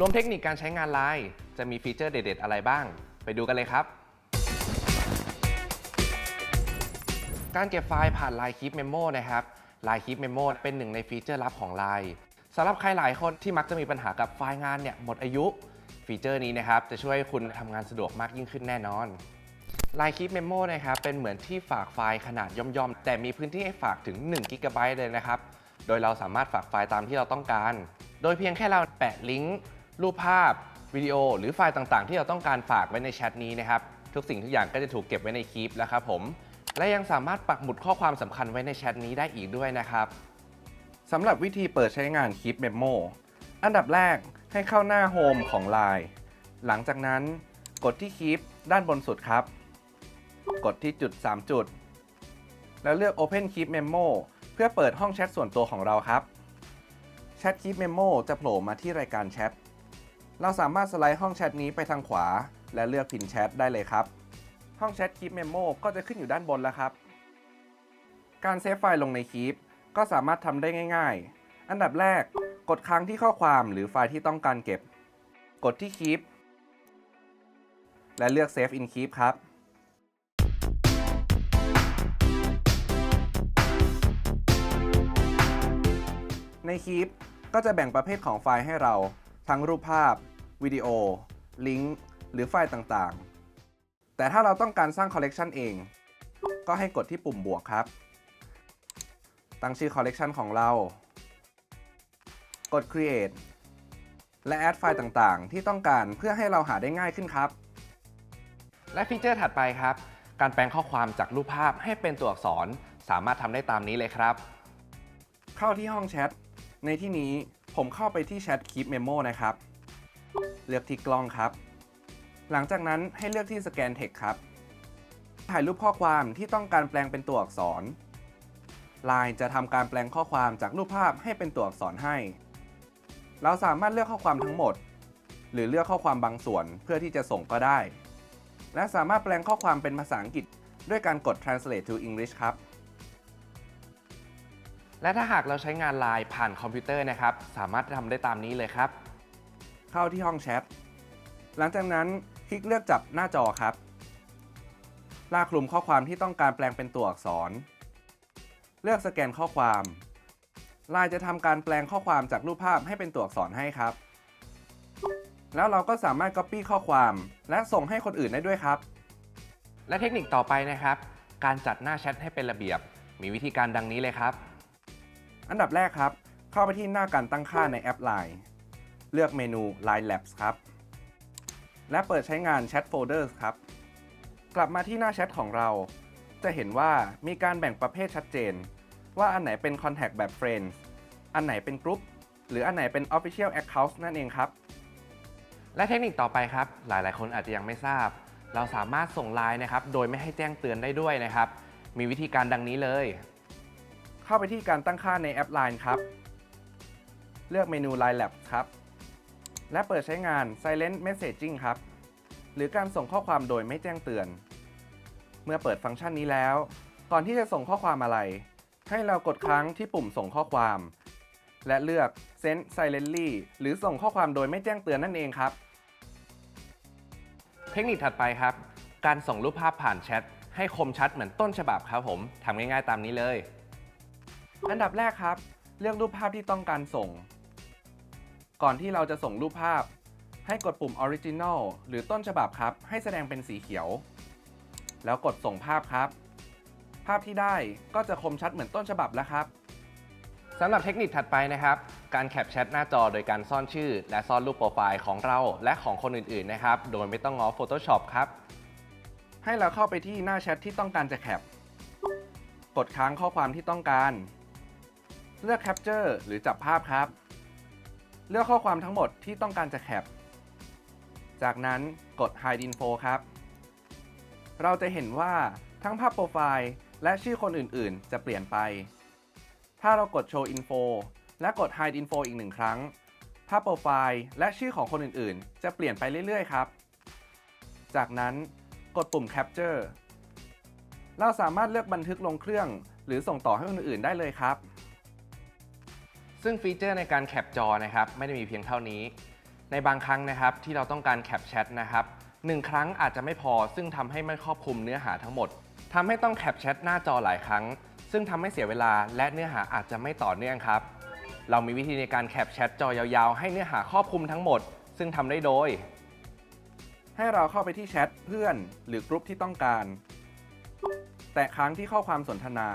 รวมเทคนิคการใช้งาน Line จะมีฟีเจอร์เด็ด ๆ อะไรบ้าง ไปดูกันเลยครับ การเก็บไฟล์ผ่าน Line Keep Memo นะครับ Line Keep Memo เป็นหนึ่งในฟีเจอร์ลับของ Line สำหรับใครหลายคนที่มักจะมีปัญหากับไฟล์งานเนี่ยหมดอายุ ฟีเจอร์นี้นะครับจะช่วยให้คุณทำงานสะดวกมากยิ่งขึ้นแน่นอน Line Keep Memo นะครับเป็นเหมือนที่ฝากไฟล์ขนาดย่อมๆ แต่มีพื้นที่ให้ฝากถึง1 g b เลยนะครับ โดยเราสามารถฝากไฟล์ตามที่เราต้องการ โดยเพียงแค่เราแปะลิงก์ รูปภาพวิดีโอ หรือไฟล์ต่างๆ ที่เราต้องการฝากไว้ในแชทนี้นะครับ ทุกสิ่งทุกอย่างก็จะถูกเก็บไว้ในคีปแล้วครับผม และยังสามารถปักหมุดข้อความสำคัญไว้ในแชทนี้ได้อีกด้วยนะครับสำหรับวิธีเปิดใช้งาน Keep Memo อันดับแรกให้เข้าหน้า Home ของ Line หลังจากนั้นกดที่ Keep ด้านบนสุดครับ กดที่จุด 3 จุด แล้วเลือก Open Keep Memo เพื่อเปิดห้องแชทส่วนตัวของเราครับ แชท Keep Memo จะโผล่มาที่รายการแชท เราสามารถสไลด์ห้องแชทนี้ไปทางขวา และเลือกพินแชทได้เลยครับ ห้องแชท Keep Memo ก็จะขึ้นอยู่ด้านบนแล้วครับ การเซฟไฟล์ลงใน Keep ก็สามารถทำได้ง่าย ๆ อันดับแรกกดค้างที่ข้อความหรือไฟล์ที่ต้องการเก็บ กดที่ Keep และเลือก Save in Keep ครับใน Keep ก็จะแบ่งประเภทของไฟล์ให้เรา ทั้งรูปภาพ วิดีโอ ลิงก์ หรือไฟล์ต่างๆ แต่ถ้าเราต้องการสร้างคอลเลกชันเอง ก็ให้กดที่ปุ่มบวกครับ ตั้งชื่อคอลเลกชันของเรา กด create และ add ไฟล์ต่างๆ ที่ต้องการเพื่อให้เราหาได้ง่ายขึ้นครับ และฟีเจอร์ถัดไปครับ การแปลงข้อความจากรูปภาพให้เป็นตัวอักษรสามารถทำได้ตามนี้เลยครับ เข้าที่ห้องแชท ในที่นี้ ผมเข้าไปที่แชท Keep Memo นะครับ เลือกที่กล้องครับ หลังจากนั้นให้เลือกที่สแกน Text ครับ ถ่ายรูปข้อความที่ต้องการแปลงเป็นตัวอักษร Line จะทำการแปลงข้อความจากรูปภาพให้เป็นตัวอักษรให้ เราสามารถเลือกข้อความทั้งหมด หรือเลือกข้อความบางส่วนเพื่อที่จะส่งก็ได้ และสามารถแปลงข้อความเป็นภาษาอังกฤษ ด้วยการกด translate to English ครับ และถ้าหากเราใช้งาน Line ผ่านคอมพิวเตอร์นะครับ สามารถทำได้ตามนี้เลยครับ เข้าที่ห้องแชท หลังจากนั้นคลิกเลือกจับหน้าจอครับ ลากคลุมข้อความที่ต้องการแปลงเป็นตัวอักษร เลือกสแกนข้อความ Line จะทำการแปลงข้อความจากรูปภาพให้เป็นตัวอักษรให้ครับ แล้วเราก็สามารถ Copy ข้อความ และส่งให้คนอื่นได้ด้วยครับ และเทคนิคต่อไปนะครับ การจัดหน้าแชทให้เป็นระเบียบ มีวิธีการดังนี้เลยครับ อันดับแรกครับ เข้าไปที่หน้าการตั้งค่าในแอป Line เลือกเมนู Line Labs ครับ และเปิดใช้งาน Chat Folders ครับ กลับมาที่หน้าแชทของเรา จะเห็นว่ามีการแบ่งประเภทชัดเจน ว่าอันไหนเป็น Contact แบบ Friends อันไหนเป็น Group หรืออันไหนเป็น Official Account นั่นเองครับ และเทคนิคต่อไปครับ หลาย ๆ คนอาจจะยังไม่ทราบ เราสามารถส่งไลน์นะครับ โดยไม่ให้แจ้งเตือนได้ด้วยนะครับ มีวิธีการดังนี้เลย เข้าไปที่การตั้งค่าในแอป Line ครับ เลือกเมนู Line Lab ครับ และเปิดใช้งาน Silent Messaging ครับ หรือการส่งข้อความโดยไม่แจ้งเตือน เมื่อเปิดฟังก์ชันนี้แล้ว ก่อนที่จะส่งข้อความอะไร ให้เรากดค้างที่ปุ่มส่งข้อความ และเลือก Send Silently หรือส่งข้อความโดยไม่แจ้งเตือนนั่นเองครับ เทคนิคถัดไปครับ การส่งรูปภาพผ่านแชทให้คมชัดเหมือนต้นฉบับครับผมทำง่ายๆตามนี้เลย อันดับแรกครับ เลือกรูปภาพที่ต้องการส่ง ก่อนที่เราจะส่งรูปภาพ ให้กดปุ่ม Original หรือต้นฉบับครับ ให้แสดงเป็นสีเขียว แล้วกดส่งภาพครับ ภาพที่ได้ก็จะคมชัดเหมือนต้นฉบับแล้วครับสำหรับเทคนิคถัดไปนะครับ การแคปแชทหน้าจอโดยการซ่อนชื่อ และซ่อนรูปโปรไฟล์ของเราและของคนอื่นๆนะครับ โดยไม่ต้องง้อ Photoshop ครับ ให้เราเข้าไปที่หน้าแชทที่ต้องการจะแคป กดค้างข้อความที่ต้องการ เลือก Capture หรือจับภาพครับ เลือกข้อความทั้งหมดที่ต้องการจะแคป จากนั้นกด Hide Info ครับ เราจะเห็นว่าทั้งภาพโปรไฟล์ และชื่อคนอื่นๆ จะเปลี่ยนไป ถ้าเรากด Show Info และกด Hide Info อีกหนึ่งครั้ง ภาพโปรไฟล์และชื่อของคนอื่นๆ จะเปลี่ยนไปเรื่อยๆ ครับ จากนั้นกดปุ่ม Capture เราสามารถเลือกบันทึกลงเครื่อง หรือส่งต่อให้คนอื่นๆ ได้เลยครับ ซึ่งฟีเจอร์ในการแคปจอนะครับไม่ได้มีเพียงเท่านี้ ในบางครั้งนะครับที่เราต้องการแคปแชทนะครับหนึ่งครั้งอาจจะไม่พอ ซึ่งทำให้ไม่ครอบคลุมเนื้อหาทั้งหมดทำให้ต้องแคปแชทหน้าจอหลายครั้ง ซึ่งทำให้เสียเวลาและเนื้อหาอาจจะไม่ต่อเนื่องครับ เรามีวิธีในการแคปแชทจอยาวๆ ให้เนื้อหาครอบคลุมทั้งหมด ซึ่งทำได้โดย ให้เราเข้าไปที่แชทเพื่อนหรือกรุ๊ปที่ต้องการ แตะค้างที่ข้อความสนทนา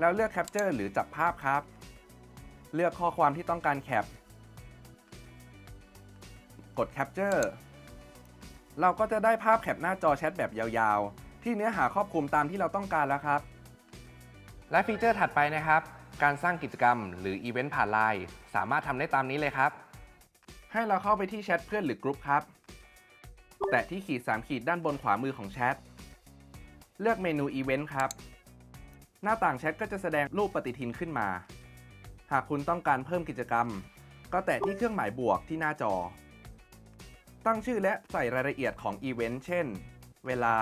แล้วเลือกแคปเจอร์หรือจับภาพครับ เลือกข้อความที่ต้องการแคป กดแคปเจอร์เราก็จะได้ภาพแคปหน้าจอแชทแบบยาวๆ ที่เนื้อหาครอบคลุมตามที่เราต้องการแล้วครับ และฟีเจอร์ถัดไปนะครับ การสร้างกิจกรรมหรืออีเวนต์ผ่านไลน์สามารถทำได้ตามนี้เลยครับ ให้เราเข้าไปที่แชทเพื่อนหรือกรุ๊ปครับ แตะที่ขีด 3 ขีดด้านบนขวามือของแชท เลือกเมนูอีเวนต์ครับ หน้าต่างแชทก็จะแสดงรูปปฏิทินขึ้นมา หากคุณต้องการเพิ่มกิจกรรม ก็แตะที่เครื่องหมายบวกที่หน้าจอ ตั้งชื่อและใส่รายละเอียดของอีเวนต์เช่น เวลา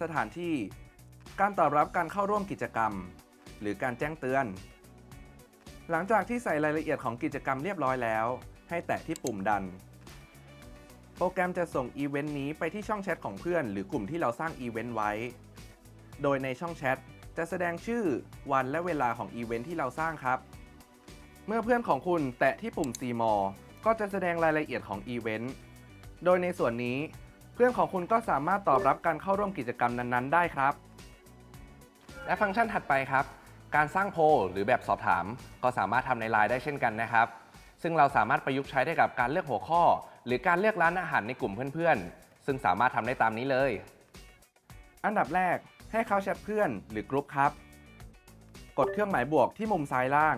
สถานที่ การตอบรับการเข้าร่วมกิจกรรม หรือการแจ้งเตือน หลังจากที่ใส่รายละเอียดของกิจกรรมเรียบร้อยแล้ว ให้แตะที่ปุ่มดัน โปรแกรมจะส่งอีเวนต์นี้ไปที่ช่องแชทของเพื่อน หรือกลุ่มที่เราสร้างอีเวนต์ไว้ โดยในช่องแชทจะแสดงชื่อวันและเวลาของอีเวนต์ที่เราสร้างครับ เมื่อเพื่อนของคุณแตะที่ปุ่ม See More ก็จะแสดงรายละเอียดของอีเวนต์ โดยในส่วนนี้เพื่อนของคุณก็สามารถตอบรับการเข้าร่วมกิจกรรมนั้นๆ ได้ครับ และฟังก์ชันถัดไปครับ การสร้างโพลหรือแบบสอบถาม ก็สามารถทำในไลน์ได้เช่นกันนะครับ ซึ่งเราสามารถประยุกต์ใช้ได้กับการเลือกหัวข้อ หรือการเลือกร้านอาหารในกลุ่มเพื่อนๆ ซึ่งสามารถทำได้ตามนี้เลย อันดับแรกให้เข้าแชทเพื่อนหรือกรุ๊ปครับ กดเครื่องหมายบวกที่มุมซ้ายล่าง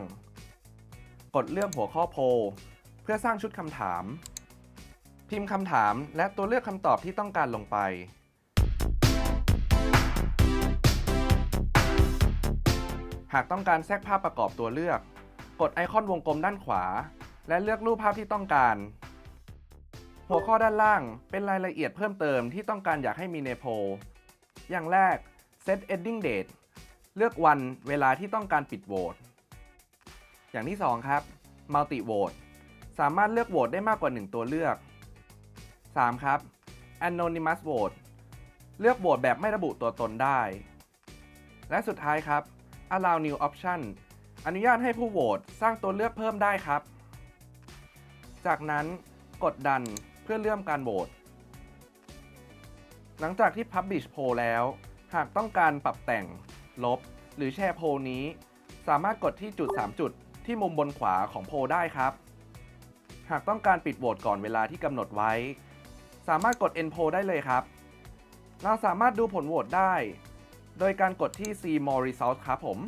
ดเลือกหัวข้อโพลเพื่อสร้างชุดคำถาม พิมพ์คำถามและตัวเลือกคำตอบที่ต้องการลงไป หากต้องการแทรกภาพประกอบตัวเลือก กดไอคอนวงกลมด้านขวา และเลือกรูปภาพที่ต้องการ หัวข้อด้านล่างเป็นรายละเอียดเพิ่มเติมที่ต้องการอยากให้มีในโพลอย่างแรก Set Ending Date เลือกวันเวลาที่ต้องการปิดโหวต อย่างที่ 2 ครับ Multi Vote สามารถเลือกโหวตได้มากกว่า 1 ตัวเลือก 3. ครับ Anonymous Vote เลือกโหวตแบบไม่ระบุตัวตนได้ และสุดท้ายครับ Allow New Option อนุญาตให้ผู้โหวตสร้างตัวเลือกเพิ่มได้ครับ จากนั้นกดดันเพื่อเลื่อมการโหวต หลังจากที่ Publish Poll แล้ว หากต้องการปรับแต่ง ลบ หรือแชร์โพลนี้ สามารถกดที่จุด 3 จุด ที่มุมบนขวาของโพลได้ครับ หากต้องการปิดโหวตก่อนเวลาที่กำหนดไว้ สามารถกด End Poll ได้เลยครับ เราสามารถดูผลโหวตได้ โดยการกดที่ See More Results ครับผม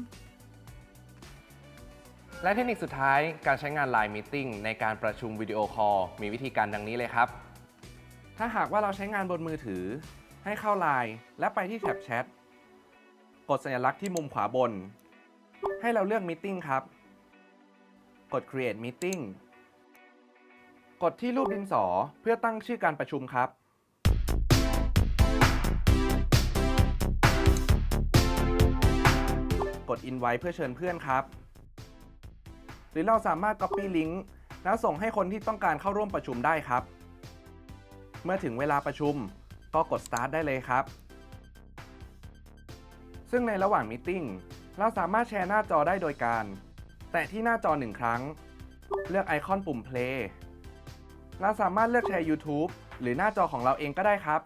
และเทคนิคสุดท้ายการใช้งาน Line Meeting ในการประชุมวิดีโอคอลมีวิธีการดังนี้เลยครับ ถ้าหากว่าเราใช้งานบนมือถือ ให้เข้า Line และไปที่แท็บแชทกดสัญลักษณ์ที่มุมขวาบน ให้เราเลือก Meeting ครับ กด Create Meeting กดที่รูปดินสอเพื่อตั้งชื่อการประชุมครับ กด Invite เพื่อเชิญเพื่อนครับ หรือเราสามารถ Copy Link แล้วส่งให้คนที่ต้องการเข้าร่วมประชุมได้ครับ เมื่อถึงเวลาประชุมก็กด Start ได้เลยครับ ซึ่งในระหว่างมีติ้งเราสามารถแชร์หน้าจอได้โดยการ แตะที่หน้าจอหนึ่งครั้ง เลือกไอคอนปุ่ม Play เราสามารถเลือกแชร์ YouTube หรือหน้าจอของเราเองก็ได้ครับ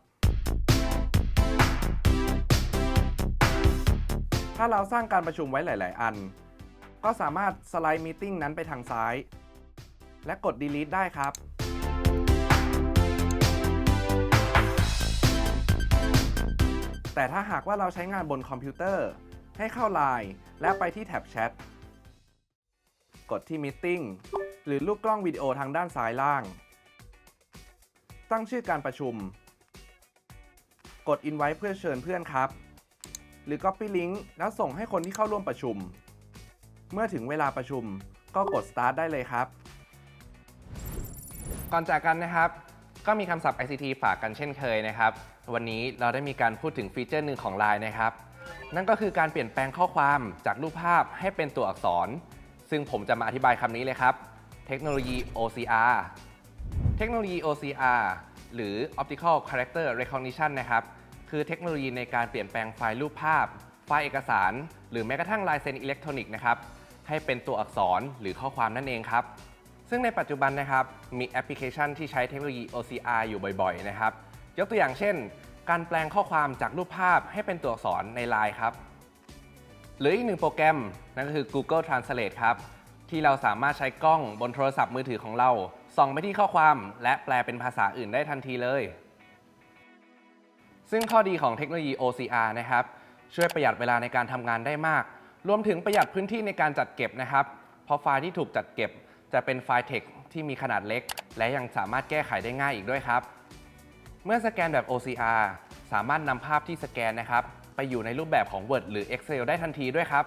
ถ้าเราสร้างการประชุมไว้หลาย ๆ อัน ก็สามารถสไลด์มีติ้งนั้นไปทางซ้าย และกด Delete ได้ครับ แต่ถ้าหากว่าเราใช้งานบนคอมพิวเตอร์ ให้เข้า Line และไปที่แท็บแชท กดที่ Meeting หรือลูกกล้องวิดีโอทางด้านซ้ายล่าง ตั้งชื่อการประชุม กด Invite เพื่อเชิญเพื่อนครับ หรือ Copy Link แล้วส่งให้คนที่เข้าร่วมประชุม เมื่อถึงเวลาประชุมก็กด Start ได้เลยครับ ก่อนจากกันนะครับ ก็มีคำศัพท์ ICT ฝากกันเช่นเคยนะครับ วันนี้เราได้มีการพูดถึงฟีเจอร์หนึ่งของ Line นะครับ นั่นก็คือการเปลี่ยนแปลงข้อความจากรูปภาพให้เป็นตัวอักษร ซึ่งผมจะมาอธิบายคำนี้เลยครับ เทคโนโลยี OCR เทคโนโลยี OCR หรือ Optical Character Recognition นะครับ คือเทคโนโลยีในการเปลี่ยนแปลงไฟล์รูปภาพ ไฟล์เอกสาร หรือแม้กระทั่งลายเซ็นอิเล็กทรอนิกส์นะครับ ให้เป็นตัวอักษรหรือข้อความนั่นเองครับ ซึ่งในปัจจุบันนะครับ มีแอปพลิเคชันที่ใช้เทคโนโลยี OCR อยู่บ่อยๆ นะครับ ยกตัวอย่างเช่น การแปลงข้อความจากรูปภาพให้เป็นตัวอักษรในไลน์ครับ หรืออีกหนึ่งโปรแกรมนั่นก็คือ Google Translate ครับ ที่เราสามารถใช้กล้องบนโทรศัพท์มือถือของเรา ส่องไปที่ข้อความ และแปลเป็นภาษาอื่นได้ทันทีเลย ซึ่งข้อดีของเทคโนโลยี OCR นะครับ ช่วยประหยัดเวลาในการทำงานได้มาก รวมถึงประหยัดพื้นที่ในการจัดเก็บนะครับ เพราะไฟล์ที่ถูกจัดเก็บ จะเป็นไฟล์ text ที่มีขนาดเล็ก และยังสามารถแก้ไขได้ง่ายอีกด้วยครับ เมื่อสแกนแบบ OCR สามารถนำภาพที่สแกนนะครับ ไปอยู่ในรูปแบบของ Word หรือ Excel ได้ทันทีด้วยครับ